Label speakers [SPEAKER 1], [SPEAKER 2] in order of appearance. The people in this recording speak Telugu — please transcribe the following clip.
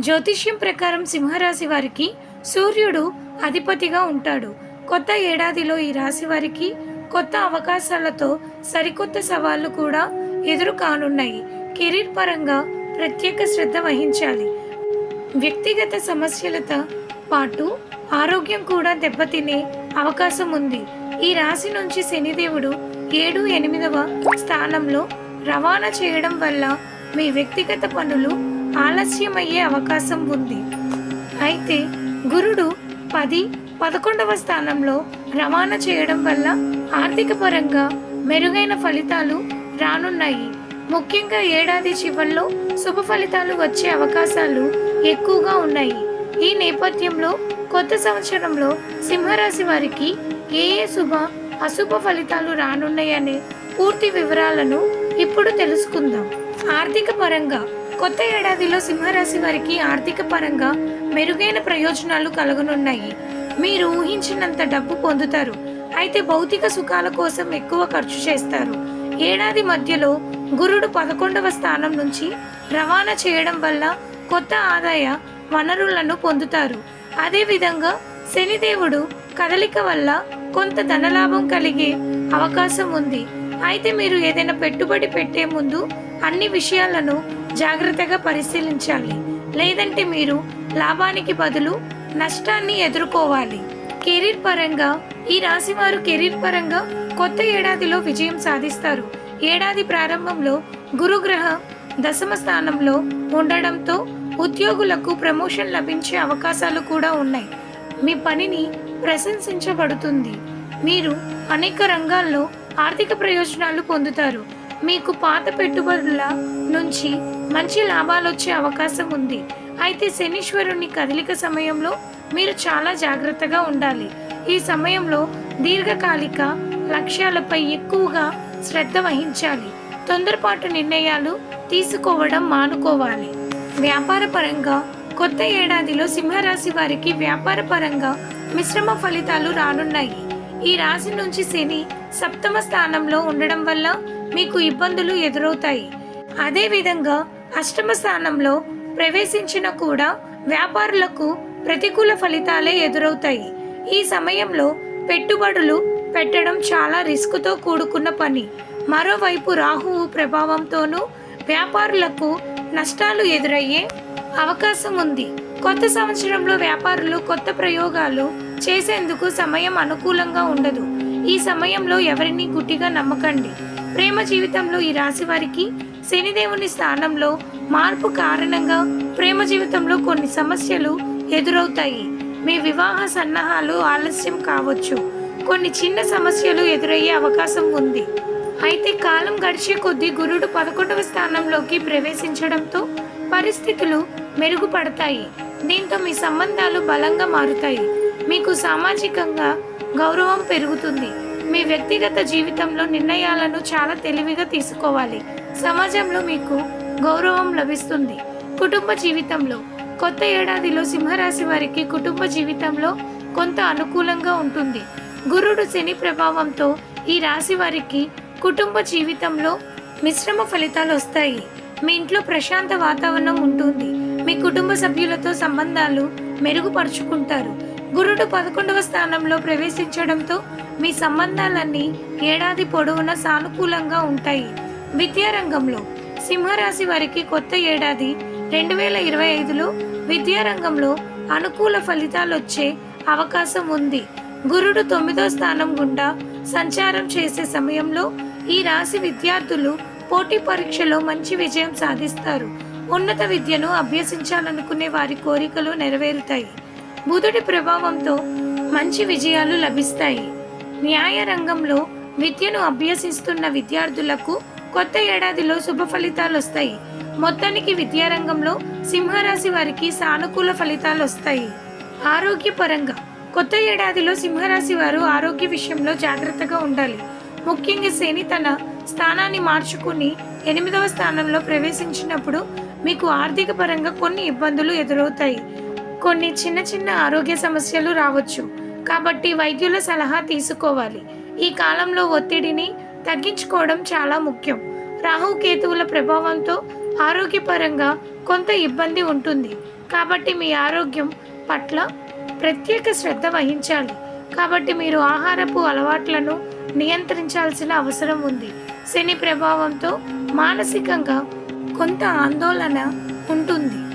[SPEAKER 1] జ్యోతిష్యం ప్రకారం సింహరాశి వారికి సూర్యుడు అధిపతిగా ఉంటాడు. కొత్త ఏడాదిలో ఈ రాశి వారికి కొత్త అవకాశాలతో సరికొత్త సవాళ్ళు కూడా ఎదురు కానున్నాయి కెరీర్ పరంగా ప్రత్యేక శ్రద్ధ వహించాలి. వ్యక్తిగత సమస్యలతో పాటు ఆరోగ్యం కూడా దెబ్బతినే అవకాశం ఉంది. ఈ రాశి నుంచి శనిదేవుడు ఏడు ఎనిమిదవ స్థానంలో రవాణా చేయడం వల్ల మీ వ్యక్తిగత పనులు ఆలస్యమయ్యే అవకాశం ఉంది. అయితే గురుడు పది పదకొండవ స్థానంలో రవాణా చేయడం వల్ల ఆర్థిక పరంగా మెరుగైన ఫలితాలు రానున్నాయి. ముఖ్యంగా ఏడాది చివరిలో శుభ ఫలితాలు వచ్చే అవకాశాలు ఎక్కువగా ఉన్నాయి. ఈ నేపథ్యంలో కొత్త సంవత్సరంలో సింహరాశి వారికి ఏ ఏ శుభ అశుభ ఫలితాలు రానున్నాయనే పూర్తి వివరాలను ఇప్పుడు తెలుసుకుందాం. ఆర్థిక పరంగా కొత్త ఏడాదిలో సింహరాశి వారికి ఆర్థిక పరంగా మెరుగైన ప్రయోజనాలు కలగనున్నాయి. మీరు ఊహించినంత డబ్బు పొందుతారు. అయితే భౌతిక సుఖాల కోసం ఎక్కువ ఖర్చు చేస్తారు. ఏడాది మధ్యలో గురుడు పదకొండవ స్థానం నుంచి రవాణా చేయడం వల్ల కొత్త ఆదాయ వనరులను పొందుతారు. అదేవిధంగా శనిదేవుడు కదలిక వల్ల కొంత ధనలాభం కలిగే అవకాశం ఉంది. అయితే మీరు ఏదైనా పెట్టుబడి పెట్టే ముందు అన్ని విషయాలను జాగ్రత్తగా పరిశీలించాలి. లేదంటే మీరు లాభానికి బదులు నష్టాన్ని ఎదుర్కోవాలి. కెరీర్ పరంగా ఈ రాశి వారు కెరీర్ పరంగా కొత్త ఏడాదిలో విజయం సాధిస్తారు. ఏడాది ప్రారంభంలో గురుగ్రహ దశమ స్థానంలో ఉండడంతో ఉద్యోగులకు ప్రమోషన్ లభించే అవకాశాలు కూడా ఉన్నాయి. మీ పనిని ప్రశంసించబడుతుంది. మీరు అనేక రంగాల్లో ఆర్థిక ప్రయోజనాలు పొందుతారు. మీకు పాత పెట్టుబడుల నుంచి మంచి లాభాలు వచ్చే అవకాశం ఉంది. అయితే శనీశ్వరుని కదలిక సమయంలో మీరు చాలా జాగ్రత్తగా ఉండాలి. ఈ సమయంలో దీర్ఘకాలిక లక్ష్యాలపై ఎక్కువగా శ్రద్ధ వహించాలి. తొందరపాటు నిర్ణయాలు తీసుకోవడం మానుకోవాలి. వ్యాపార పరంగా కొత్త ఏడాదిలో సింహరాశి వారికి వ్యాపార పరంగా మిశ్రమ ఫలితాలు రానున్నాయి. ఈ రాశి నుంచి శని సప్తమ స్థానంలో ఉండడం వల్ల మీకు ఇబ్బందులు ఎదురవుతాయి. అదేవిధంగా అష్టమ స్థానంలో ప్రవేశించిన కూడా వ్యాపారులకు ప్రతికూల ఫలితాలే ఎదురవుతాయి. ఈ సమయంలో పెట్టుబడులు పెట్టడం చాలా రిస్క్తో కూడుకున్న పని. మరోవైపు రాహువు ప్రభావంతోనూ వ్యాపారులకు నష్టాలు ఎదురయ్యే అవకాశం ఉంది. కొత్త సంవత్సరంలో వ్యాపారులు కొత్త ప్రయోగాలు చేసేందుకు సమయం అనుకూలంగా ఉండదు. ఈ సమయంలో ఎవరిని గుట్టిగా నమ్మకండి. ప్రేమ జీవితంలో ఈ రాశి వారికి శనిదేవుని స్థానంలో మార్పు కారణంగా ప్రేమ జీవితంలో కొన్ని సమస్యలు ఎదురవుతాయి. మీ వివాహ సన్నాహాలు ఆలస్యం కావచ్చు. కొన్ని చిన్న సమస్యలు ఎదురయ్యే అవకాశం ఉంది. అయితే కాలం గడిచే కొద్దీ గురుడు పదకొండవ స్థానంలోకి ప్రవేశించడంతో పరిస్థితులు మెరుగుపడతాయి. దీంతో మీ సంబంధాలు బలంగా మారుతాయి. మీకు సామాజికంగా గౌరవం పెరుగుతుంది. మీ వ్యక్తిగత జీవితంలో నిర్ణయాలను చాలా తెలివిగా తీసుకోవాలి. సమాజంలో మీకు గౌరవం లభిస్తుంది. కుటుంబ జీవితంలో కొత్త ఏడాదిలో సింహరాశి వారికి కుటుంబ జీవితంలో కొంత అనుకూలంగా ఉంటుంది. గురుడు శని ప్రభావంతో ఈ రాశి వారికి కుటుంబ జీవితంలో మిశ్రమ ఫలితాలు వస్తాయి. మీ ఇంట్లో ప్రశాంత వాతావరణం ఉంటుంది. మీ కుటుంబ సభ్యులతో సంబంధాలు మెరుగుపరుచుకుంటారు. గురుడు పదకొండవ స్థానంలో ప్రవేశించడంతో మీ సంబంధాలన్నీ ఏడాది పొడవునా సానుకూలంగా ఉంటాయి. విద్యారంగంలో సింహరాశి వారికి కొత్త ఏడాది రెండు వేల ఇరవై ఐదులో విద్యారంగంలో అనుకూల ఫలితాలు వచ్చే అవకాశం ఉంది. గురుడు తొమ్మిదో స్థానం గుండా సంచారం చేసే సమయంలో ఈ రాశి విద్యార్థులు పోటీ పరీక్షలో మంచి విజయం సాధిస్తారు. ఉన్నత విద్యను అభ్యసించాలనుకునే వారి కోరికలు నెరవేరుతాయి. బుధుడి ప్రభావంతో మంచి విజయాలు లభిస్తాయి. న్యాయ రంగంలో విద్యను అభ్యసిస్తున్న విద్యార్థులకు కొత్త ఏడాదిలో శుభ ఫలితాలు వస్తాయి మొత్తానికి విద్యారంగంలో సింహరాశి వారికి సానుకూల ఫలితాలు వస్తాయి ఆరోగ్యపరంగా కొత్త ఏడాదిలో సింహరాశి వారు ఆరోగ్య విషయంలో జాగ్రత్తగా ఉండాలి. ముఖ్యంగా శని తన స్థానాన్ని మార్చుకుని ఎనిమిదవ స్థానంలో ప్రవేశించినప్పుడు మీకు ఆర్థిక పరంగా కొన్ని ఇబ్బందులు ఎదురవుతాయి. కొన్ని చిన్న చిన్న ఆరోగ్య సమస్యలు రావచ్చు. కాబట్టి వైద్యుల సలహా తీసుకోవాలి. ఈ కాలంలో ఒత్తిడిని తగ్గించుకోవడం చాలా ముఖ్యం. రాహు కేతువుల ప్రభావంతో ఆరోగ్యపరంగా కొంత ఇబ్బంది ఉంటుంది. కాబట్టి మీ ఆరోగ్యం పట్ల ప్రత్యేక శ్రద్ధ వహించాలి. కాబట్టి మీరు ఆహారపు అలవాట్లను నియంత్రించాల్సిన అవసరం ఉంది. శని ప్రభావంతో మానసికంగా కొంత ఆందోళన ఉంటుంది.